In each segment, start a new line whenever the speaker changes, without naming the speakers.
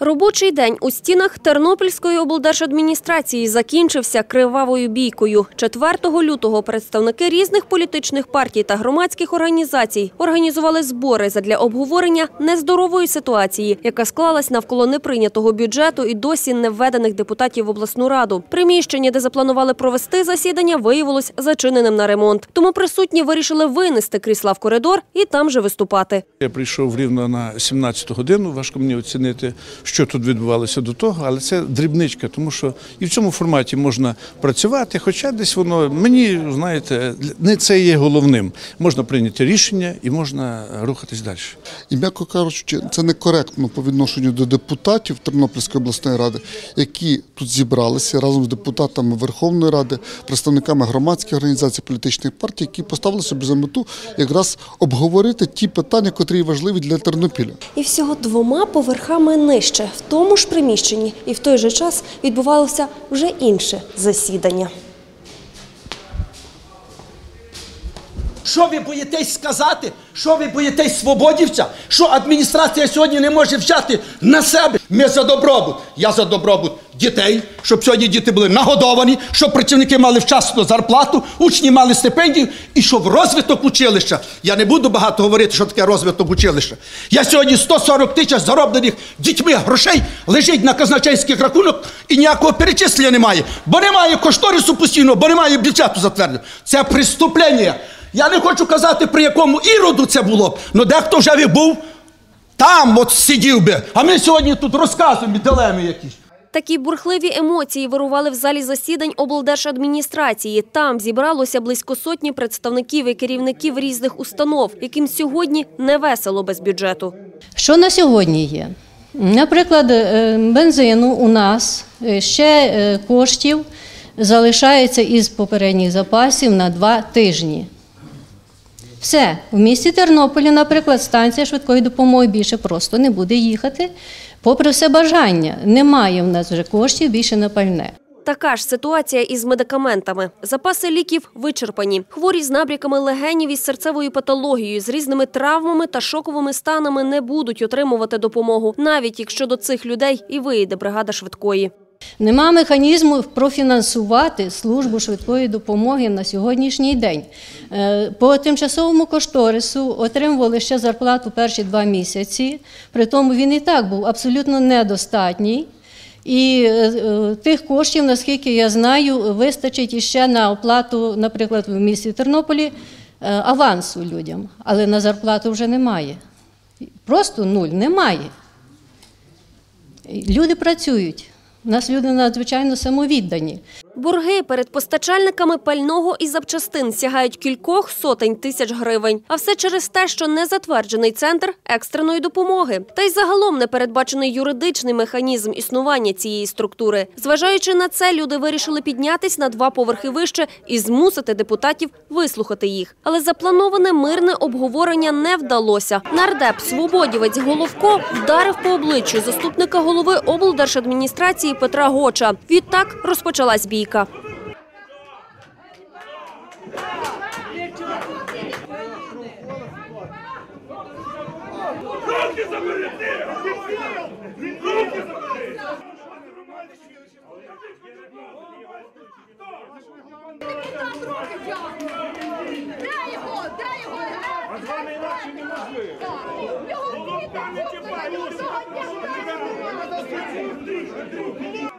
Робочий день у стінах Тернопільської облдержадміністрації закінчився кривавою бійкою. 4 лютого представники різних політичних партій та громадських організацій організували збори задля обговорення нездорової ситуації, яка склалась навколо неприйнятого бюджету і досі не введених депутатів в обласну раду. Приміщення, де запланували провести засідання, виявилось зачиненим на ремонт. Тому присутні вирішили винести крісла в коридор і там же виступати.
Я прийшов рівно на 17 годину. Важко мені оцінити, що тут відбувалося до того, але це дрібничка, тому що і в цьому форматі можна працювати. Хоча десь воно мені знаєте, не це є головним. Можна прийняти рішення і можна рухатись далі.
І м'яко кажучи, це некоректно по відношенню до депутатів Тернопільської обласної ради, які тут зібралися разом з депутатами Верховної Ради, представниками громадських організацій, політичних партій, які поставили собі за мету якраз обговорити ті питання, котрі важливі для Тернопіля.
І всього двома поверхами нижче, в тому ж приміщенні, і в той же час відбувалося вже інше засідання.
Що ви боїтесь сказати? Що ви боїтесь свободівця? Що адміністрація сьогодні не може взяти на себе? Ми за добробут. Я за добробут дітей, щоб сьогодні діти були нагодовані, щоб працівники мали вчасно зарплату, учні мали стипендію і щоб розвиток училища. Я не буду багато говорити, що таке розвиток училища. Я сьогодні 140 тисяч зароблених дітьми грошей лежить на казначейських рахунок і ніякого перечислення немає. Бо немає кошторису постійно, бо немає бюджету затвердженого. Це преступлення. Я не хочу казати, при якому іроду це було б, але дехто вже був там, от сидів би. А ми сьогодні тут розказуємо дилеми якісь.
Такі бурхливі емоції вирували в залі засідань облдержадміністрації. Там зібралося близько сотні представників і керівників різних установ, яким сьогодні не весело без бюджету.
Що на сьогодні є? Наприклад, е, бензину у нас е, ще е, коштів залишається із попередніх запасів на два тижні. Все, в місті Тернополі, наприклад, станція швидкої допомоги більше просто не буде їхати, попри все бажання. Немає в нас вже коштів більше на пальне.
Така ж ситуація із медикаментами. Запаси ліків вичерпані. Хворі з набряками легенів із серцевою патологією, з різними травмами та шоковими станами не будуть отримувати допомогу, навіть якщо до цих людей і вийде бригада швидкої.
Нема механізму профінансувати службу швидкої допомоги на сьогоднішній день. Е, По тимчасовому кошторису отримували ще зарплату перші два місяці, при тому він і так був абсолютно недостатній. І е, е, тих коштів, наскільки я знаю, вистачить іще на оплату, наприклад, в місті Тернополі авансу людям, але на зарплату вже немає. Просто нуль немає. Люди працюють. У нас люди надзвичайно самовіддані.
Борги перед постачальниками пального і запчастин сягають кількох сотень тисяч гривень. А все через те, що не затверджений центр екстреної допомоги. Та й загалом не передбачений юридичний механізм існування цієї структури. Зважаючи на це, люди вирішили піднятись на два поверхи вище і змусити депутатів вислухати їх. Але заплановане мирне обговорення не вдалося. Нардеп свободівець Головко вдарив по обличчю заступника голови облдержадміністрації Петра Гоча. Відтак розпочалась бійка.
Ти! Руки
його? Де його?
А з вами інакше неможливо.
Його
Не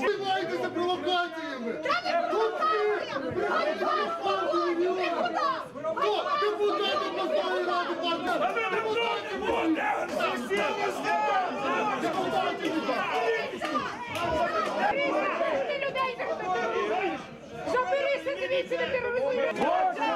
чіпай,
Займайтеся провокаціями! Депутати обласної ради партії!
Заберися, дивіться, не тероризуй!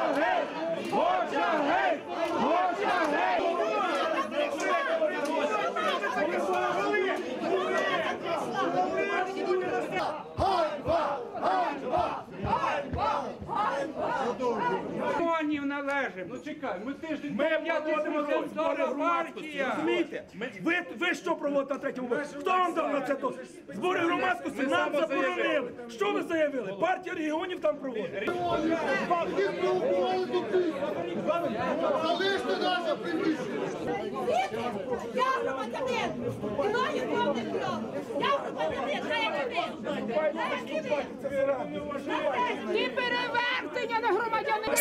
Належить. Ну чекай, ми тиждень ми проводимо тут збори громадськості. Розумієте? Ви, ви що проводите на третьому боці? Хто вам дав на це то? Збори громадськості нам заборонили. Що ви заявили? Партія регіонів там проводить.
Залиште наше приміщення!
Я громадянин! І маю повне право! Я громадянин! Хай як!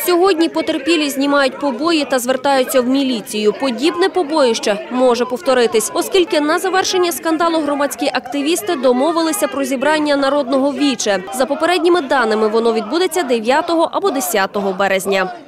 Сьогодні потерпілі знімають побої та звертаються в міліцію. Подібне побоїще може повторитись, оскільки на завершення скандалу громадські активісти домовилися про зібрання народного віче. За попередніми даними, воно відбудеться 9 або 10 березня.